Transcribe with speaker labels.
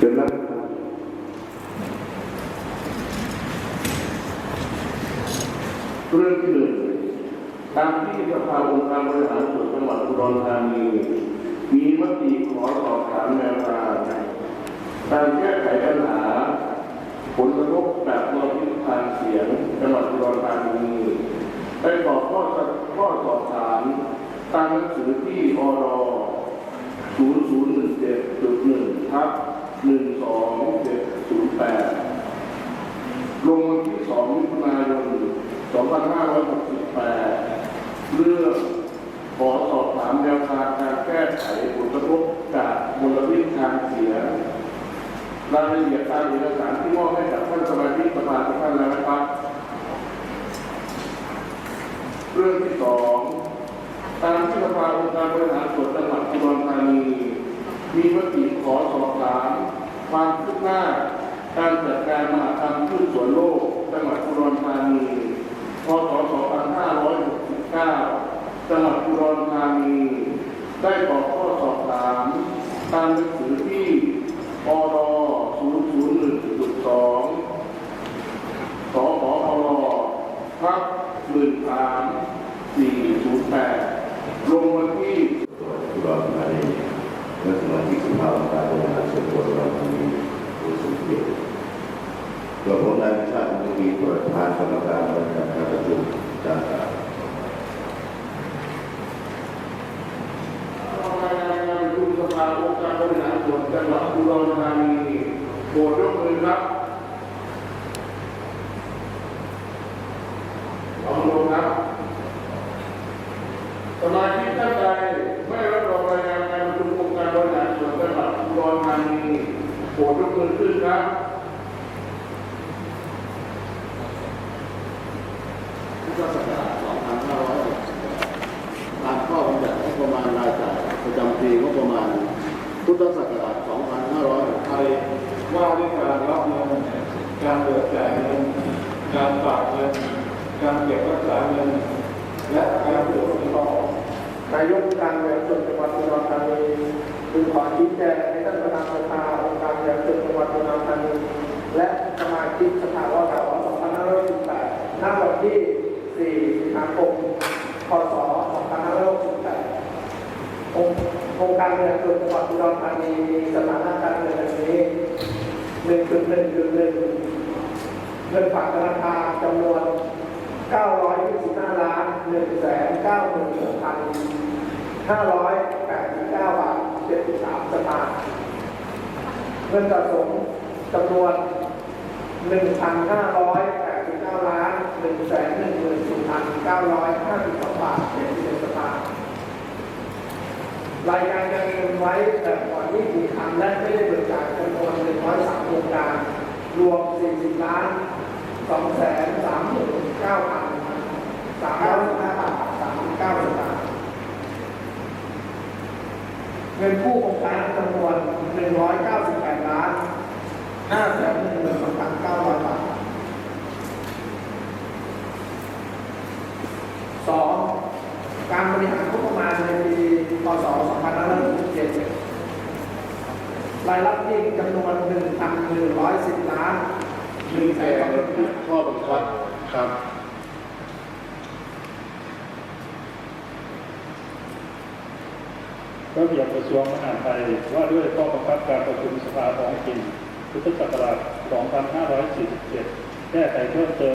Speaker 1: เชิญนั่งครับเรื่องที่หนึ่งตามที่สภาองค์การบริหารส่วนจังหวัดอุดรธานีมีมติขอสอบถามแนวทางการแก้ไขปัญหา ผลกระทบจากมลพิษทางเสียงจังหวัดอุดรธานีได้ตอบข้อสข้อสอบถามตามหนังสือที่อร0017.1ทับ 12708ลงวันที่2มิถุนายน2568เรื่องขอสอบถามแนวทางการแก้ไขผลกระทบจากมลพิษทางเสียงรายละเอียดตามเอกสารที่มอบให้กับท่านสมาชิกสภาทุกท่านแล้วนะครับ เรื่องที่สองตามที่สภาองค์การบริหารส่วนจังหวัดอุดรธานี มีมติขอสอบถามความคืบหน้า การจัดการมหกรรมพืชสวนโลกจังหวัดอุดรธานีพศ2569จังหวัดอุดรธานีได้ตอบข้อสอบถามตามหนังสือที่อร001.2สขอรพักหมื่นสามสี่ศูนย์แปดลงวันที่
Speaker 2: อุดรธานีและสมาชิกสภาองค์การบริหารส่วนจังหวัดอุดรธานีผู้สูงเกียรติ โดยผมนายพิชาติมุขีประธานกรรมการบริหารการประชุมจาก
Speaker 1: สภาองค์การบริหารส่วนจังหวัดอุดรธานีโปรดยกมือครับลองลงครับสมาชิกท่านใดไม่รับรองรายงานการประชุมองค์การบริหารส่วนจังหวัดอุดรธานีโปรดยกมือขึ้นครับ
Speaker 3: พุทธศักราช2560ตามข้อบัญญัติงบประมาณรายจ่ายประจำปีงบประมาณ พุทธศักราช2560
Speaker 4: ไทยว่าด้วยการรับเงิน การเบิกจ่ายเงิน การฝากเงิน การเก็บรักษาเงิน และการตรวจสอบ
Speaker 5: นายกการเงินส่วนจังหวัดอุดรธานีจึงขอชี้แจงให้ท่านประธานสภาองค์การเงินส่วนจังหวัดอุดรธานีและสมาชิกสภาวะกาว2568ณวันที่ 4 สิงหาค มพศ2568องค์องค์การเงินส่วนจังหวัดอุดรธานีมีสถานะการเงินดังนี้1.1.1เงินฝากธนาคารจำนวน 925ล้าน1แสน96,589 บาท 73 สตางค์เงินสะสมจำนวน 1,589 ล้าน1แสน14,952บาท71สตางค์รายการการเงินไว้แบบก่อนที่สี่ครั้งและไม่ได้เบิกจ่ายจำนวน103โครงการ รวม40ล้านสองแสนสามหมื่นเก้าพันสามร้อยสิบห้าบาทสามสิบเก้าสตางค์เงินกู้โครงการจำนวนหนึ่งร้อยเก้าสิบแปดล้านห้าแสนหนึ่งหมื่นสองพันเก้าร้อยบาทสองการบริหารงบประมาณในปีพ ศ 2567 รายรับจริงจำนวน 1,110 ล้าน
Speaker 3: มีใครบังคับข้อบังคับครับ
Speaker 4: ระเบียบกระทรวงมหาดไทยว่าด้วยข้อบังคับการประชุมสภาท้องถิ่นพุทธศักราช 2547 แก้ไขเพิ่มเติม